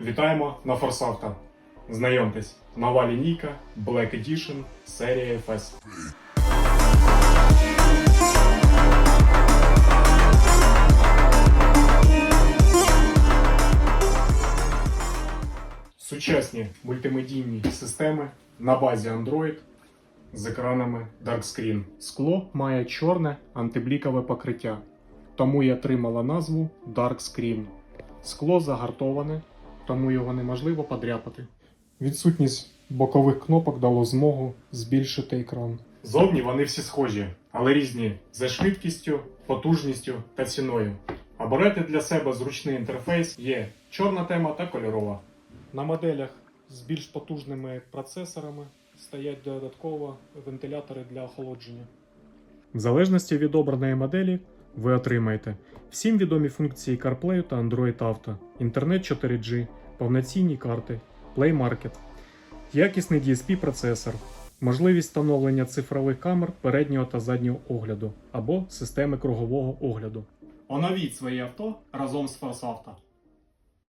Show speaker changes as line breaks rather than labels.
Вітаємо на Форсавто. Знайомтесь, нова лінійка Black Edition серія FS. Сучасні мультимедійні системи на базі Android з екранами Darkscreen. Скло має чорне антиблікове покриття, тому і отримала назву Dark Screen. Скло загартоване, тому його неможливо подряпати. Відсутність бокових кнопок дало змогу збільшити екран. Зовні вони всі схожі, але різні за швидкістю, потужністю та ціною. Обирайте для себе зручний інтерфейс є чорна тема та кольорова. На моделях з більш потужними процесорами стоять додатково вентилятори для охолодження. В залежності від обраної моделі ви отримаєте всім відомі функції CarPlay та Android Auto, інтернет 4G, повноцінні карти, Play Market, якісний DSP процесор, можливість встановлення цифрових камер переднього та заднього огляду або системи кругового огляду. Оновіть своє авто разом з Форсавто.